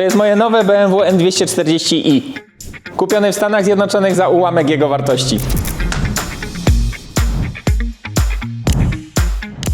To jest moje nowe BMW N240i. Kupione w Stanach Zjednoczonych za ułamek jego wartości.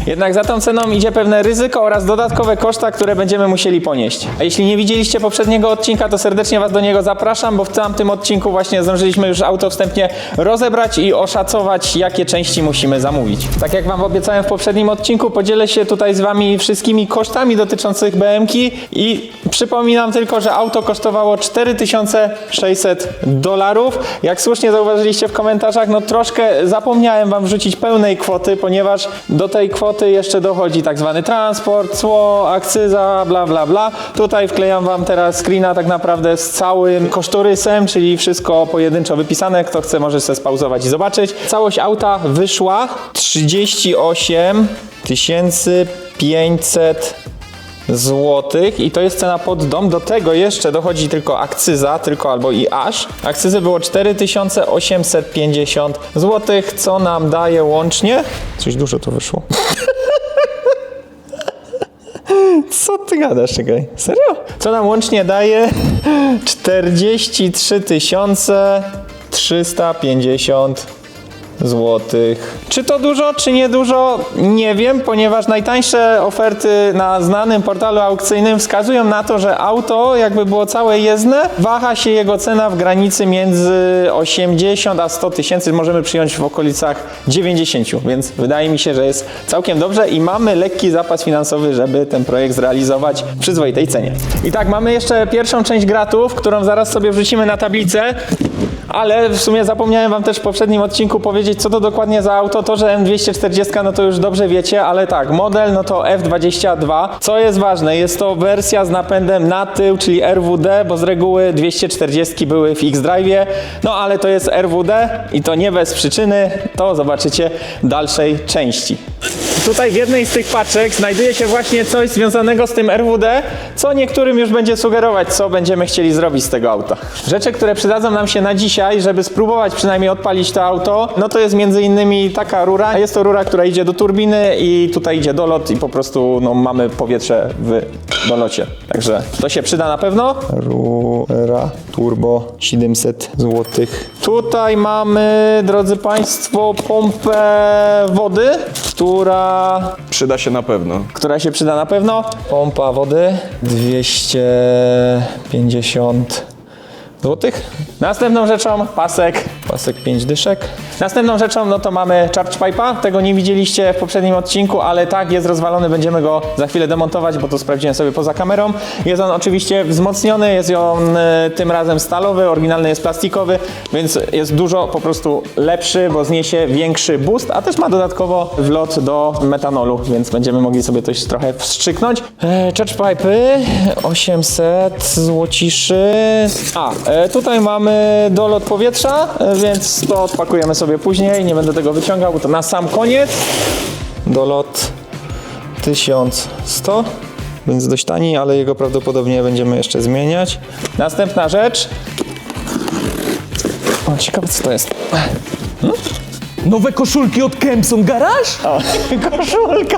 Jednak za tą ceną idzie pewne ryzyko oraz dodatkowe koszta, które będziemy musieli ponieść. A jeśli nie widzieliście poprzedniego odcinka, to serdecznie Was do niego zapraszam, bo w tamtym odcinku właśnie zdążyliśmy już auto wstępnie rozebrać i oszacować, jakie części musimy zamówić. Tak jak Wam obiecałem w poprzednim odcinku, podzielę się tutaj z Wami wszystkimi kosztami dotyczących BMK i przypominam tylko, że auto kosztowało 4600 dolarów. Jak słusznie zauważyliście w komentarzach, no troszkę zapomniałem Wam wrzucić pełnej kwoty, ponieważ do tej kwoty jeszcze dochodzi tak zwany transport, cło, akcyza, bla bla bla. Tutaj wklejam Wam teraz screena tak naprawdę z całym kosztorysem, czyli wszystko pojedynczo wypisane. Kto chce może sobie spauzować i zobaczyć. Całość auta wyszła 38 500 złotych i to jest cena pod dom. Do tego jeszcze dochodzi tylko akcyza, tylko albo i aż. Akcyzy było 4850 złotych, co nam daje łącznie. Coś dużo to wyszło. Co ty gadasz, czekaj. Serio? Co nam łącznie daje 43 350 złotych. Czy to dużo, czy nie dużo? Nie wiem, ponieważ najtańsze oferty na znanym portalu aukcyjnym wskazują na to, że auto, jakby było całe jezdne, waha się jego cena w granicy między 80 a 100 tysięcy, możemy przyjąć w okolicach 90, więc wydaje mi się, że jest całkiem dobrze i mamy lekki zapas finansowy, żeby ten projekt zrealizować w przyzwoitej cenie. I tak, mamy jeszcze pierwszą część gratów, którą zaraz sobie wrzucimy na tablicę. Ale w sumie zapomniałem wam też w poprzednim odcinku powiedzieć, co to dokładnie za auto. To, że M240 no to już dobrze wiecie, ale tak, model no to F22. Co jest ważne, jest to wersja z napędem na tył, czyli RWD, bo z reguły 240 były w X-Drive. No ale to jest RWD i to nie bez przyczyny, to zobaczycie w dalszej części. Tutaj w jednej z tych paczek znajduje się właśnie coś związanego z tym RWD, co niektórym już będzie sugerować, co będziemy chcieli zrobić z tego auta. Rzeczy, które przydadzą nam się na dzisiaj, żeby spróbować przynajmniej odpalić to auto, no to jest między innymi taka rura. Jest to rura, która idzie do turbiny i tutaj idzie dolot i po prostu no, mamy powietrze w dolocie. Także to się przyda na pewno. Rura turbo 700 zł. Tutaj mamy, drodzy Państwo, pompę wody, która Przyda się na pewno. która się przyda na pewno. Pompa wody 250 złotych. Następną rzeczą pasek, pasek 5 dyszek. Następną rzeczą no to mamy charge pipe'a. Tego nie widzieliście w poprzednim odcinku, ale tak jest rozwalony, będziemy go za chwilę demontować, bo to sprawdziłem sobie poza kamerą. Jest on oczywiście wzmocniony, jest on e, tym razem stalowy, oryginalny jest plastikowy, więc jest dużo po prostu lepszy, bo zniesie większy boost, a też ma dodatkowo wlot do metanolu, więc będziemy mogli sobie coś trochę wstrzyknąć. E, charge pipe'y 800 złociszy. A, e, tutaj mamy dolot powietrza, e, więc to odpakujemy sobie później, nie będę tego wyciągał, bo to na sam koniec. Dolot 1100, więc dość tani, ale jego prawdopodobnie będziemy jeszcze zmieniać. Następna rzecz. O, ciekawe co to jest. Nowe koszulki od Kempson Garage? O, koszulka.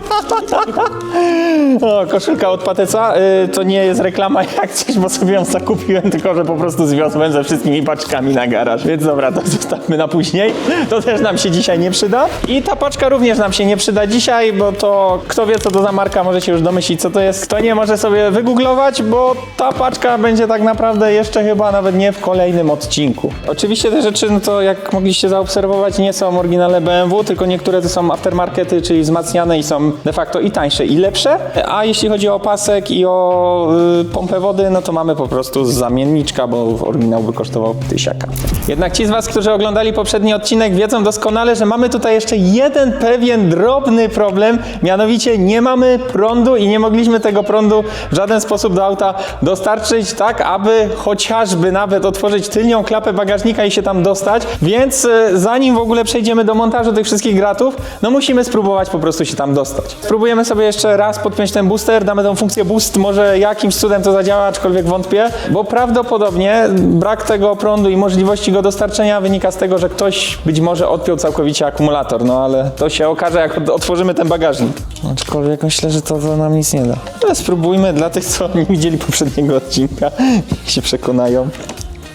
O, koszulka od Pateca. Y, to nie jest reklama jak coś, bo sobie ją zakupiłem, tylko że po prostu zwiozłem ze wszystkimi paczkami na garaż. Więc dobra, to zostawmy na później. To też nam się dzisiaj nie przyda. I ta paczka również nam się nie przyda dzisiaj, bo to kto wie co to za marka, może się już domyślić co to jest. Kto nie, może sobie wygooglować, bo ta paczka będzie tak naprawdę jeszcze chyba nawet nie w kolejnym odcinku. Oczywiście te rzeczy, no to jak mogliście zaobserwować, nie są oryginalne BMW, tylko niektóre to są aftermarkety, czyli wzmacniane i są de facto i tańsze, i lepsze. A jeśli chodzi o pasek i o y, pompę wody, no to mamy po prostu zamienniczka, bo oryginał by kosztował tysiaka. Jednak ci z Was, którzy oglądali poprzedni odcinek, wiedzą doskonale, że mamy tutaj jeszcze jeden pewien drobny problem, mianowicie nie mamy prądu i nie mogliśmy tego prądu w żaden sposób do auta dostarczyć, tak aby chociażby nawet otworzyć tylnią klapę bagażnika i się tam dostać. Więc y, zanim w ogóle przejdziemy do montażu tych wszystkich gratów, no musimy spróbować po prostu się tam dostać. Spróbujemy sobie jeszcze raz podpiąć ten booster, damy tą funkcję boost, może jakimś cudem to zadziała, aczkolwiek wątpię, bo prawdopodobnie brak tego prądu i możliwości go dostarczenia wynika z tego, że ktoś być może odpiął całkowicie akumulator, no ale to się okaże, jak otworzymy ten bagażnik. Aczkolwiek myślę, że to, to nam nic nie da. Ale spróbujmy dla tych, co nie widzieli poprzedniego odcinka, się przekonają.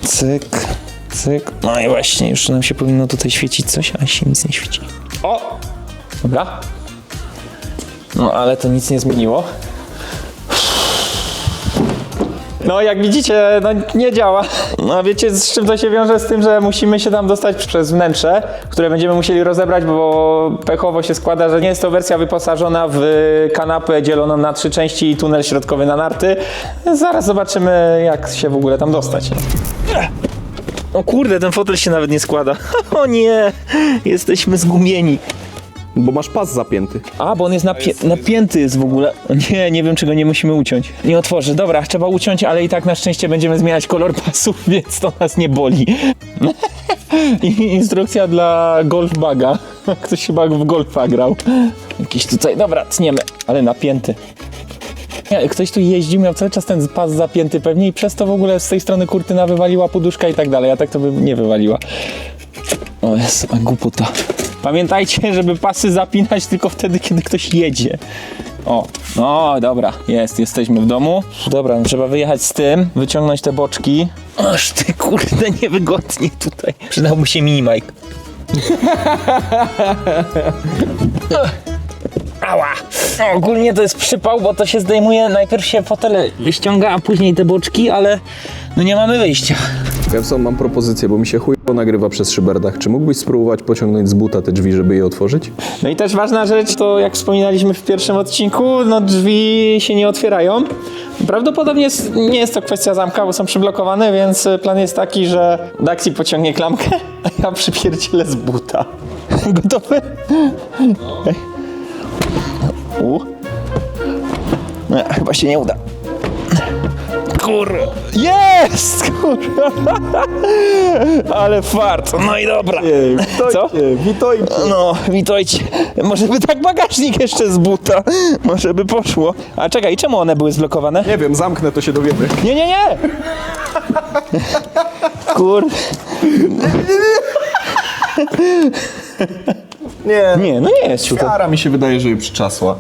Cyk, cyk. No i właśnie, już nam się powinno tutaj świecić coś, a się nic nie świeci. O! Dobra. No ale to nic nie zmieniło. No jak widzicie, no nie działa. No a wiecie z czym to się wiąże? Z tym, że musimy się tam dostać przez wnętrze, które będziemy musieli rozebrać, bo pechowo się składa, że nie jest to wersja wyposażona w kanapę dzieloną na trzy części i tunel środkowy na narty. Zaraz zobaczymy jak się w ogóle tam dostać. O kurde, ten fotel się nawet nie składa. O nie, jesteśmy zgumieni. Bo masz pas zapięty. A, bo on jest, napie- napięty jest w ogóle. Nie, nie wiem czego nie musimy uciąć. Nie otworzę. Dobra, trzeba uciąć, ale i tak na szczęście będziemy zmieniać kolor pasów, więc to nas nie boli. Instrukcja dla golfbaga. Ktoś chyba w golfa grał. Jakiś tutaj, dobra, tniemy, ale napięty. Nie, ktoś tu jeździł, miał cały czas ten pas zapięty pewnie i przez to w ogóle z tej strony kurtyna wywaliła poduszka i tak dalej, a tak to by nie wywaliła. O jest, a głupota. Pamiętajcie, żeby pasy zapinać tylko wtedy, kiedy ktoś jedzie. O, no dobra, jest, jesteśmy w domu. Dobra, no, trzeba wyjechać z tym, wyciągnąć te boczki. Aż ty kurde, niewygodnie tutaj. Przydałby się mini Mike. Ała! No, ogólnie to jest przypał, bo to się zdejmuje, najpierw się fotele ściąga, a później te boczki, ale no nie mamy wyjścia. Kevson, mam propozycję, bo mi się chujowo nagrywa przez szyberdach. Czy mógłbyś spróbować pociągnąć z buta te drzwi, żeby je otworzyć? No i też ważna rzecz, to jak wspominaliśmy w pierwszym odcinku, no drzwi się nie otwierają. Prawdopodobnie jest, nie jest to kwestia zamka, bo są przyblokowane, więc plan jest taki, że Daxi pociągnie klamkę, a ja przypierdzielę z buta. Gotowy? Ej. U. No, chyba się nie uda. Kur... Jest! Kurwa! Ale fart. No i dobra. Co? witajcie. No, witajcie. Może by tak bagażnik jeszcze z buta. Może by poszło. A czekaj, czemu one były zblokowane? Nie wiem, zamknę, to się dowiemy. Nie, nie, nie! Kur... Nie, Nie, no nie jest siuta. Kara mi się wydaje, że jej przyczasła.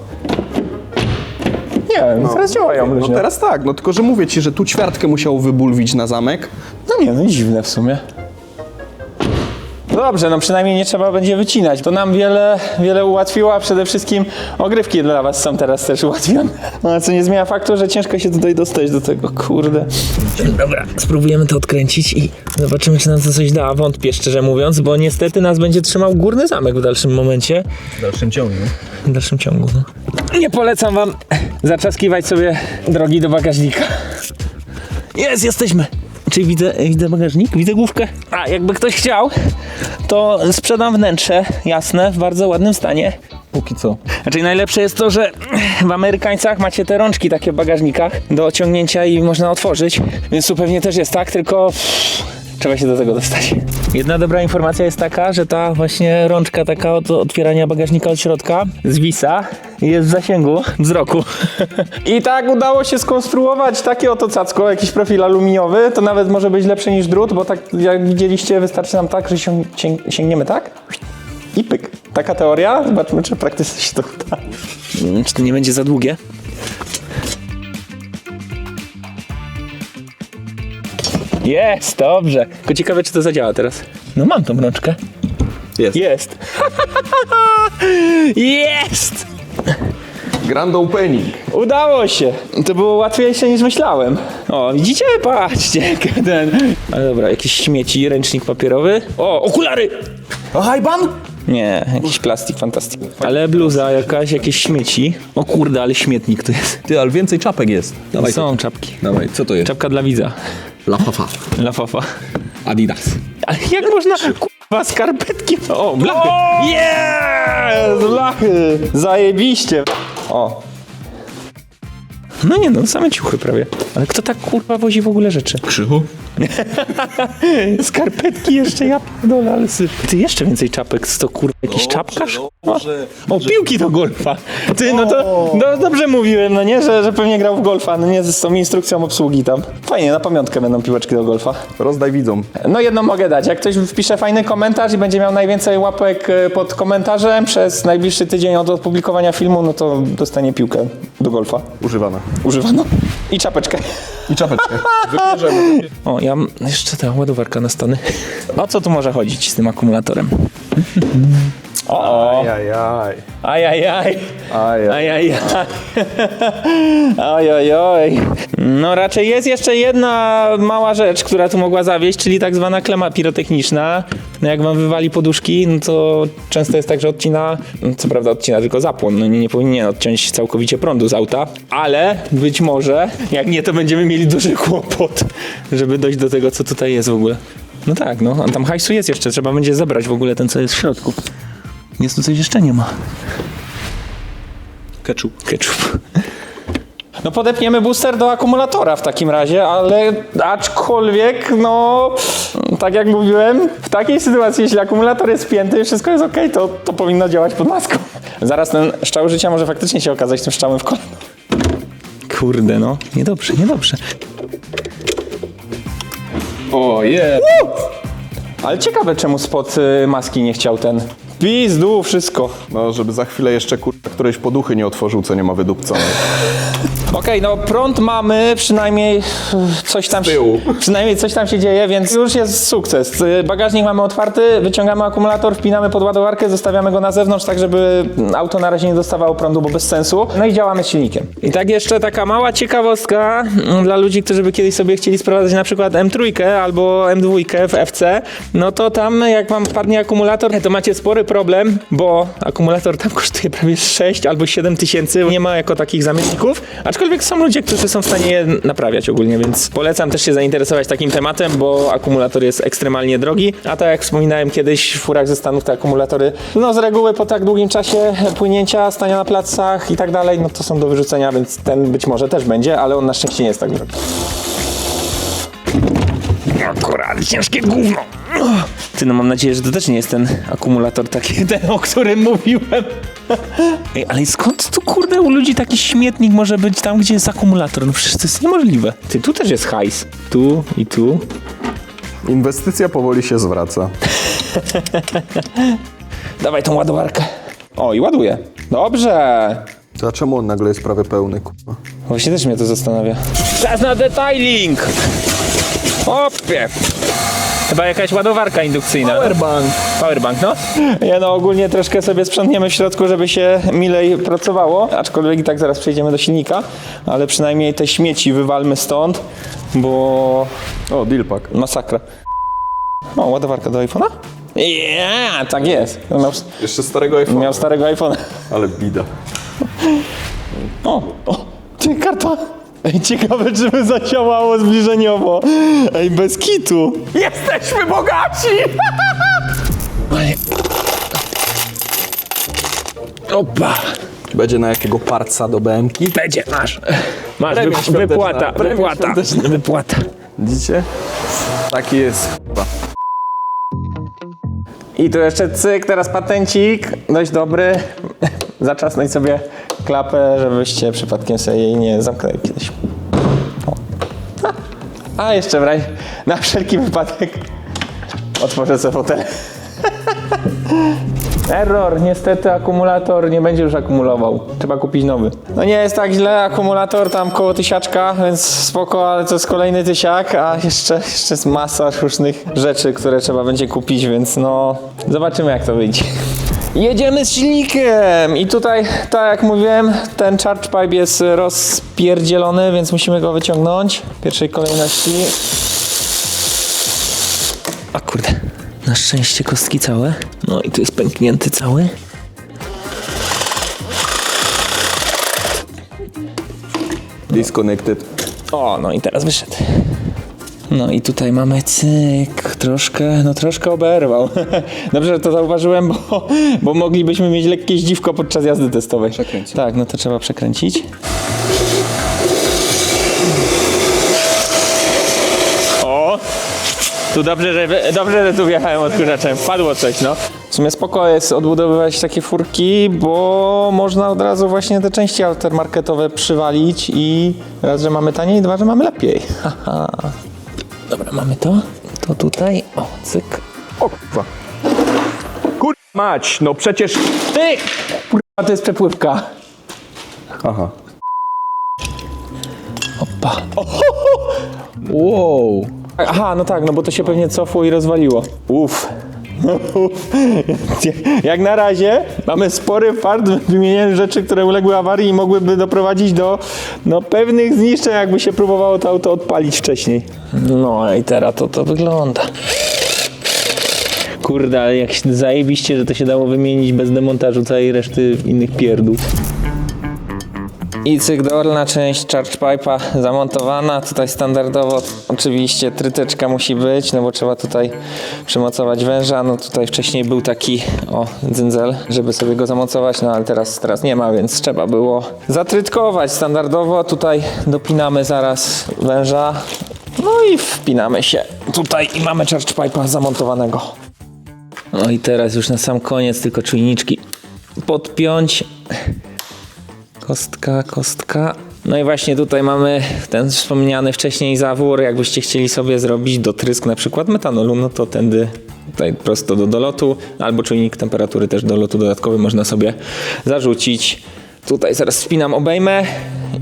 Nie, no, teraz działają No ludzie. teraz tak, no tylko że mówię ci, że tu ćwiartkę musiał wybulwić na zamek. No nie, no dziwne w sumie. No Dobrze, no przynajmniej nie trzeba będzie wycinać. To nam wiele, wiele ułatwiło, a przede wszystkim ogrywki dla was są teraz też ułatwione. No co nie zmienia faktu, że ciężko się tutaj dostać do tego, kurde. Dobra, spróbujemy to odkręcić i zobaczymy, czy nam to coś da. Wątpię, szczerze mówiąc, bo niestety nas będzie trzymał górny zamek w dalszym momencie. W dalszym ciągu. W dalszym ciągu, no. Nie polecam wam zaczaskiwać sobie drogi do bagażnika. Jest, jesteśmy. Czyli widzę, widzę bagażnik, widzę główkę. A, jakby ktoś chciał, to sprzedam wnętrze, jasne, w bardzo ładnym stanie. Póki co. Znaczy najlepsze jest to, że w Amerykańcach macie te rączki takie w bagażnikach do ociągnięcia i można otworzyć, więc tu pewnie też jest tak, tylko trzeba się do tego dostać. Jedna dobra informacja jest taka, że ta właśnie rączka taka od otwierania bagażnika od środka zwisa i jest w zasięgu wzroku. I tak udało się skonstruować takie oto cacko, jakiś profil aluminiowy, to nawet może być lepsze niż drut, bo tak jak widzieliście wystarczy nam tak, że sięg- sięgniemy tak i pyk. Taka teoria. Zobaczmy, czy w praktyce się to uda. Mm, Czy to nie będzie za długie? Jest, dobrze. Tylko ciekawe, czy to zadziała teraz. No mam tą rączkę. Jest. Jest. Jest! Grand opening. Udało się. To było łatwiejsze niż myślałem. O, widzicie? Patrzcie, ten. Ale dobra, jakieś śmieci, ręcznik papierowy. O, okulary! A hajban? Nie, jakiś plastik, fantastyk. Ale bluza jakaś, jakieś śmieci. O kurde, ale śmietnik to jest. Ty, ale więcej czapek jest. Dawaj. Są czapki. Dawaj, co to jest? Czapka dla widza. La Fafa. La fafa. Adidas. Ale jak można, kurwa, skarpetki? O, blachy. Jest, blachy. Zajebiście. O. No nie no, same ciuchy prawie. Ale kto tak kurwa wozi w ogóle rzeczy? Krzychu? Skarpetki jeszcze, ja pierdolę, ale syp. Ty jeszcze więcej czapek, co to kurwa, jakiś czapkarz? O, o, piłki do golfa. Ty, no to no, dobrze mówiłem, no nie, że, że pewnie grał w golfa, no nie, z tą instrukcją obsługi tam. Fajnie, na pamiątkę będą piłeczki do golfa. Rozdaj widzom. No jedno mogę dać, jak ktoś wpisze fajny komentarz i będzie miał najwięcej łapek e, pod komentarzem przez najbliższy tydzień od opublikowania filmu, no to dostanie piłkę do golfa. Używana. Używaną. I czapeczkę. I czapeczkę. Wybierzemy. O, ja mam jeszcze ta ładowarka na stany. O co tu może chodzić z tym akumulatorem? O, Ajajaj. ajajaj. Ajaj. Ajajaj. Ojojoj. No raczej jest jeszcze jedna mała rzecz, która tu mogła zawieść, czyli tak zwana klema pirotechniczna. No jak wam wywali poduszki, no to często jest tak, że odcina, no co prawda odcina tylko zapłon, no nie, nie powinien odciąć całkowicie prądu z auta, ale być może, jak nie, to będziemy mieli duży kłopot, żeby dojść do tego, co tutaj jest w ogóle. No tak, no, a tam hajsu jest jeszcze, trzeba będzie zebrać w ogóle ten, co jest w środku. Jest tu coś jeszcze nie ma. Ketchup. Ketchup. No podepniemy booster do akumulatora w takim razie, ale aczkolwiek, no tak jak mówiłem, w takiej sytuacji, jeśli akumulator jest wpięty i wszystko jest ok, to, to powinno działać pod maską. Zaraz ten szczał życia może faktycznie się okazać tym szczałem w kolano. Kurde no, niedobrze, niedobrze. O, je. Ale ciekawe czemu spod y, maski nie chciał ten. Pizdu, wszystko. No, żeby za chwilę jeszcze kurwa któreś poduchy nie otworzył, co nie ma wydupcone. Okej, no prąd mamy, przynajmniej coś tam, się, tyłu. przynajmniej coś tam się dzieje, więc już jest sukces. Y, Bagażnik mamy otwarty, wyciągamy akumulator, wpinamy pod ładowarkę, zostawiamy go na zewnątrz, tak żeby auto na razie nie dostawało prądu, bo bez sensu. No i działamy z silnikiem. I tak jeszcze taka mała ciekawostka mm, dla ludzi, którzy by kiedyś sobie chcieli sprowadzać na przykład M3 albo M2 w FC, no to tam jak wam wpadnie akumulator, to macie spory problem, bo akumulator tam kosztuje prawie 6 albo 7 tysięcy, nie ma jako takich zamienników, aczkolwiek są ludzie, którzy są w stanie je naprawiać ogólnie, więc polecam też się zainteresować takim tematem, bo akumulator jest ekstremalnie drogi, a tak jak wspominałem kiedyś w furach ze Stanów te akumulatory, no z reguły po tak długim czasie płynięcia, stania na placach i tak dalej, no to są do wyrzucenia, więc ten być może też będzie, ale on na szczęście nie jest tak drogi. Akurat ciężkie gówno. Ty, no mam nadzieję, że to też nie jest ten akumulator taki, ten, o którym mówiłem. Ej, ale skąd tu kurde u ludzi taki śmietnik może być tam, gdzie jest akumulator? No przecież to jest niemożliwe. Ty, tu też jest hajs. Tu i tu. Inwestycja powoli się zwraca. Dawaj tą ładowarkę. O, i ładuje. Dobrze. To a czemu on nagle jest prawie pełny, kurwa? Właśnie też mnie to zastanawia. Czas na detailing! Opie! Chyba jakaś ładowarka indukcyjna. Powerbank. Powerbank, no. Ja no ogólnie troszkę sobie sprzątniemy w środku, żeby się milej pracowało, aczkolwiek i tak zaraz przejdziemy do silnika, ale przynajmniej te śmieci wywalmy stąd, bo O, Dilpak. masakra. O, ładowarka do iPhone'a? Yeah, tak jest. Miał, Jeszcze starego iPhone'a. miał starego iPhone'a. Ale bida. O, o, ty karta. Ej, ciekawe, czy by zadziałało zbliżeniowo. Ej, bez kitu. Jesteśmy bogaci! Ale... Opa. Będzie na jakiego parca do BMK? Będzie, masz. Masz, Premia wy, świąteczna, wypłata, premia wypłata, świąteczna. wypłata. Widzicie? Taki jest chyba. I tu jeszcze cyk, teraz patencik, dość dobry. Zaczasnąć sobie klapę, żebyście przypadkiem sobie jej nie zamknęli kiedyś. A jeszcze w razie, na wszelki wypadek otworzę sobie fotel. Error, niestety akumulator nie będzie już akumulował. Trzeba kupić nowy. No nie jest tak źle, akumulator tam koło tysiaczka, więc spoko, ale to jest kolejny tysiak, a jeszcze, jeszcze jest masa różnych rzeczy, które trzeba będzie kupić, więc no zobaczymy jak to wyjdzie. Jedziemy z silnikiem i tutaj, tak jak mówiłem, ten charge pipe jest rozpierdzielony, więc musimy go wyciągnąć w pierwszej kolejności. A kurde, na szczęście kostki całe. No i tu jest pęknięty cały. Disconnected. O, no i teraz wyszedł. No i tutaj mamy cyk, troszkę, no troszkę oberwał. Dobrze, że to zauważyłem, bo, bo moglibyśmy mieć lekkie zdziwko podczas jazdy testowej. Przekręcić. Tak, no to trzeba przekręcić. O! Tu dobrze, że, dobrze, że tu wjechałem odkurzaczem. Padło coś, no. W sumie spoko jest odbudowywać takie furki, bo można od razu właśnie te części altermarketowe przywalić i raz, że mamy taniej, dwa, że mamy lepiej. Haha. Dobra, mamy to. To tutaj. O, cyk. O kurwa. Kur... Mać, no przecież... Ty! Kurwa, to jest przepływka. Aha. Opa. Wow. Aha, no tak, no bo to się pewnie cofło i rozwaliło. Uff. Jak na razie mamy spory fart w wymienianiu rzeczy, które uległy awarii i mogłyby doprowadzić do no, pewnych zniszczeń, jakby się próbowało to auto odpalić wcześniej. No i teraz to to wygląda. Kurde, ale jak zajebiście, że to się dało wymienić bez demontażu całej reszty innych pierdół. I cyk dolna część charge pipe'a zamontowana. Tutaj standardowo oczywiście tryteczka musi być, no bo trzeba tutaj przymocować węża. No tutaj wcześniej był taki o dzyndzel, żeby sobie go zamocować, no ale teraz, teraz nie ma, więc trzeba było zatrytkować standardowo. Tutaj dopinamy zaraz węża. No i wpinamy się tutaj i mamy charge pipe'a zamontowanego. No i teraz już na sam koniec tylko czujniczki podpiąć. Kostka, kostka. No i właśnie tutaj mamy ten wspomniany wcześniej zawór. Jakbyście chcieli sobie zrobić dotrysk na przykład metanolu, no to tędy tutaj prosto do dolotu, albo czujnik temperatury też dolotu dodatkowy można sobie zarzucić. Tutaj zaraz spinam obejmę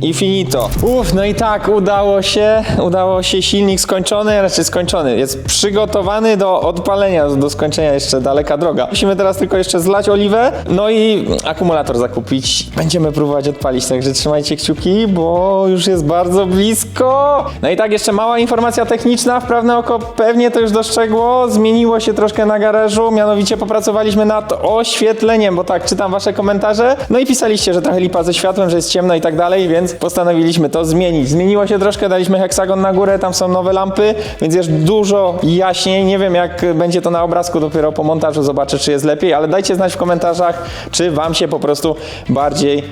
i finito. Uff, no i tak udało się, udało się silnik skończony, znaczy skończony, jest przygotowany do odpalenia, do skończenia jeszcze daleka droga. Musimy teraz tylko jeszcze zlać oliwę, no i akumulator zakupić. Będziemy próbować odpalić, także trzymajcie kciuki, bo już jest bardzo blisko. No i tak jeszcze mała informacja techniczna, wprawne oko pewnie to już dostrzegło, zmieniło się troszkę na garażu, mianowicie popracowaliśmy nad oświetleniem, bo tak, czytam wasze komentarze, no i pisaliście, że trochę lipa ze światłem, że jest ciemno i tak dalej, więc postanowiliśmy to zmienić. Zmieniło się troszkę, daliśmy heksagon na górę, tam są nowe lampy, więc jest dużo jaśniej. Nie wiem, jak będzie to na obrazku, dopiero po montażu zobaczę, czy jest lepiej, ale dajcie znać w komentarzach, czy wam się po prostu bardziej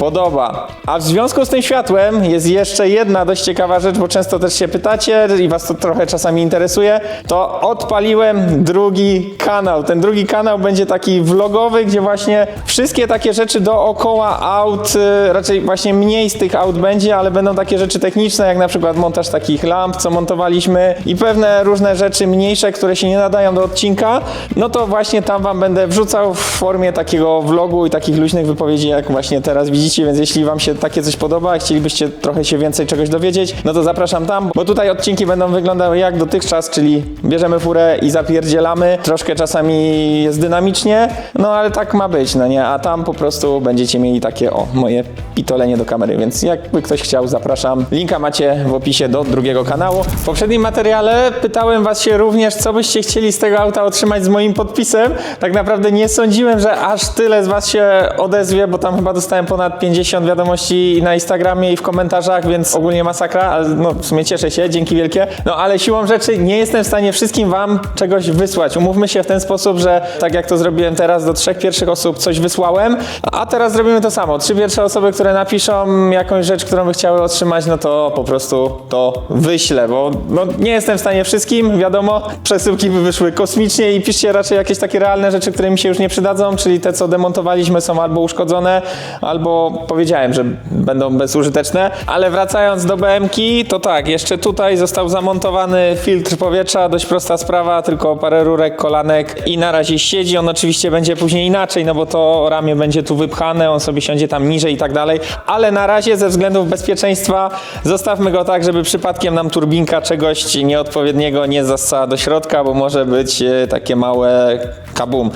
podoba. A w związku z tym światłem jest jeszcze jedna dość ciekawa rzecz, bo często też się pytacie i was to trochę czasami interesuje, to odpaliłem drugi kanał. Ten drugi kanał będzie taki vlogowy, gdzie właśnie wszystkie takie rzeczy dookoła aut, y, raczej właśnie mniej z tych aut będzie, ale będą takie rzeczy techniczne, jak na przykład montaż takich lamp, co montowaliśmy i pewne różne rzeczy mniejsze, które się nie nadają do odcinka, no to właśnie tam wam będę wrzucał w formie takiego vlogu i takich luźnych wypowiedzi, jak właśnie teraz widzicie, więc jeśli wam się takie coś podoba, chcielibyście trochę się więcej czegoś dowiedzieć, no to zapraszam tam, bo tutaj odcinki będą wyglądały jak dotychczas, czyli bierzemy furę i zapierdzielamy, troszkę czasami jest dynamicznie, no ale tak ma być, no nie, a tam po prostu będziecie mieli takie, o, moje pitolenie do kamery, więc jakby ktoś chciał, zapraszam. Linka macie w opisie do drugiego kanału. W poprzednim materiale pytałem was się również, co byście chcieli z tego auta otrzymać z moim podpisem. Tak naprawdę nie sądziłem, że aż tyle z was się odezwie, bo tam chyba dostałem ponad 50 wiadomości na Instagramie i w komentarzach, więc ogólnie masakra, ale no w sumie cieszę się, dzięki wielkie. No ale siłą rzeczy nie jestem w stanie wszystkim wam czegoś wysłać. Umówmy się w ten sposób, że tak jak to zrobiłem teraz, do trzech pierwszych osób coś wysłałem, a teraz zrobimy to samo. Trzy pierwsze osoby, które napiszą jakąś rzecz, którą by chciały otrzymać, no to po prostu to wyślę, bo no, nie jestem w stanie wszystkim, wiadomo, przesyłki by wyszły kosmicznie i piszcie raczej jakieś takie realne rzeczy, które mi się już nie przydadzą, czyli te, co demontowaliśmy są albo uszkodzone, albo powiedziałem, że będą bezużyteczne, ale wracając do BM-ki, to tak, jeszcze tutaj został zamontowany filtr powietrza, dość prosta sprawa, tylko parę rurek, kolanek i na razie siedzi, on oczywiście będzie później inaczej, no bo to ramię będzie tu wypchane, on sobie siądzie tam niżej i tak dalej, ale na razie ze względów bezpieczeństwa zostawmy go tak, żeby przypadkiem nam turbinka czegoś nieodpowiedniego nie zassała do środka, bo może być e, takie małe kabum.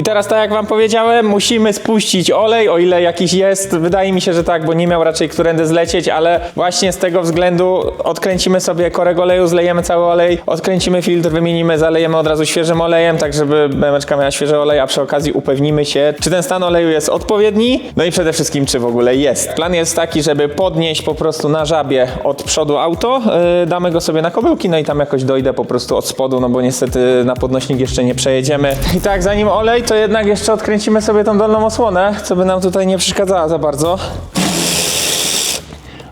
I teraz, tak jak wam powiedziałem, musimy spuścić olej, o ile jakiś jest. Wydaje mi się, że tak, bo nie miał raczej którędy zlecieć, ale właśnie z tego względu odkręcimy sobie korek oleju, zlejemy cały olej, odkręcimy filtr, wymienimy, zalejemy od razu świeżym olejem, tak żeby BMeczka miała świeży olej, a przy okazji upewnimy się, czy ten stan oleju jest odpowiedni, no i przede wszystkim, czy w ogóle jest. Plan jest taki, żeby podnieść po prostu na żabie od przodu auto, yy, damy go sobie na kobyłki, no i tam jakoś dojdę po prostu od spodu, no bo niestety na podnośnik jeszcze nie przejedziemy. I tak, zanim olej, to jednak jeszcze odkręcimy sobie tą dolną osłonę, co by nam tutaj nie przeszkadzała za bardzo.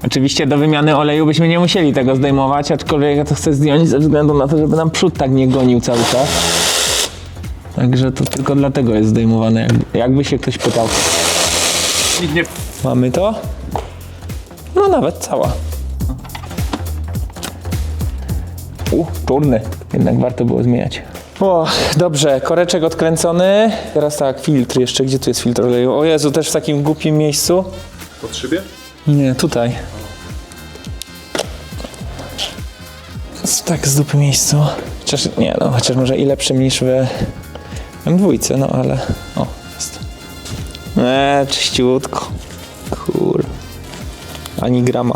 Oczywiście do wymiany oleju byśmy nie musieli tego zdejmować, aczkolwiek ja to chcę zdjąć ze względu na to, żeby nam przód tak nie gonił cały czas. Także to tylko dlatego jest zdejmowane, jakby, jakby się ktoś pytał. Mamy to? No nawet cała. U, turny. Jednak warto było zmieniać. O, dobrze, koreczek odkręcony. Teraz tak, filtr jeszcze. Gdzie tu jest filtr oleju? O Jezu, też w takim głupim miejscu. Pod szybie? Nie, tutaj. Z- Tak, z dupy miejscu. Chociaż, nie no, chociaż może i lepszym niż w M2, no ale... O, jest. Eee, czyściutko. Kur... Ani grama.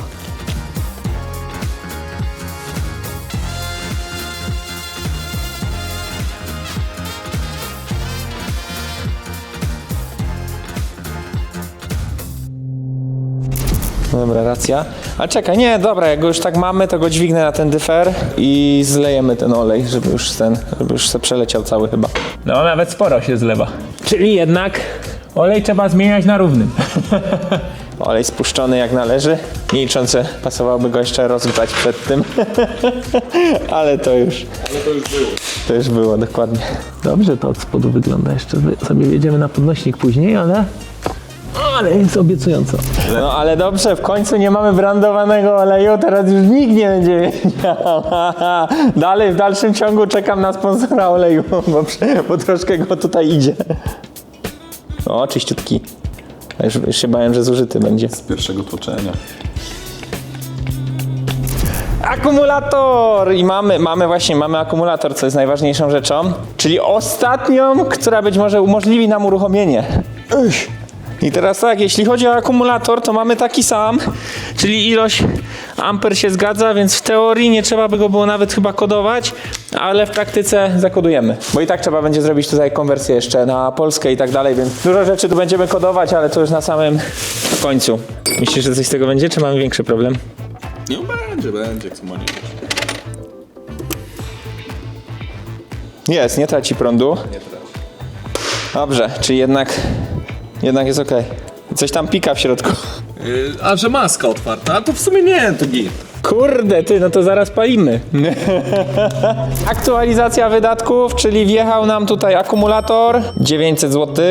Dobra, racja. A czekaj, nie, dobra, jak go już tak mamy, to go dźwignę na ten dyfer i zlejemy ten olej, żeby już ten, żeby już se przeleciał cały chyba. No, nawet sporo się zlewa. Czyli jednak olej trzeba zmieniać na równym. olej spuszczony jak należy. Że pasowałoby go jeszcze rozgrzać przed tym. Ale to już... To już było. To już było, dokładnie. Dobrze to od spodu wygląda. Jeszcze sobie wjedziemy na podnośnik później, ale... Ale jest obiecująco. No ale dobrze, w końcu nie mamy brandowanego oleju, teraz już nikt nie będzie wiedział. Dalej, w dalszym ciągu czekam na sponsora oleju, bo, bo troszkę go tutaj idzie. O, czyściutki. Już, już się bałem, że zużyty będzie. Z pierwszego tłoczenia. Akumulator! I mamy, mamy właśnie, mamy akumulator, co jest najważniejszą rzeczą. Czyli ostatnią, która być może umożliwi nam uruchomienie. Ech. I teraz tak, jeśli chodzi o akumulator, to mamy taki sam, czyli ilość amper się zgadza, więc w teorii nie trzeba by go było nawet chyba kodować, ale w praktyce zakodujemy. Bo i tak trzeba będzie zrobić tutaj konwersję jeszcze na Polskę i tak dalej, więc dużo rzeczy tu będziemy kodować, ale to już na samym końcu. Myślisz, że coś z tego będzie, czy mamy większy problem? No będzie, będzie, jak nie. Jest, nie traci prądu. Nie teraz. Dobrze, czyli jednak, jednak jest ok. Coś tam pika w środku. Yy, a że maska otwarta? A to w sumie nie, to git. Kurde, ty, no to zaraz palimy. Aktualizacja wydatków, czyli wjechał nam tutaj akumulator 900 zł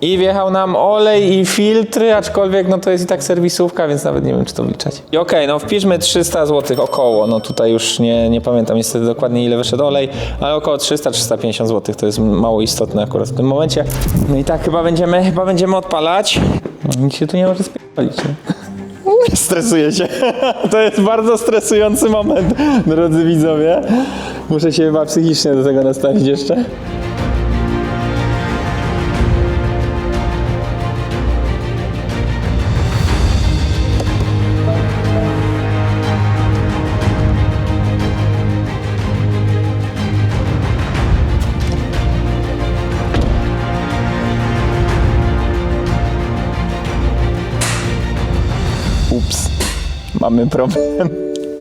i wjechał nam olej i filtry, aczkolwiek no to jest i tak serwisówka, więc nawet nie wiem czy to wliczać. I okej, no wpiszmy 300 zł około, no tutaj już nie, nie pamiętam niestety dokładnie ile wyszedł olej, ale około 300-350 zł to jest mało istotne akurat w tym momencie. No i tak chyba będziemy, chyba będziemy odpalać. No, Nic się tu nie może spierdolić? Stresuję się. To jest bardzo stresujący moment, drodzy widzowie. Muszę się chyba psychicznie do tego nastawić jeszcze. Ups. Mamy problem.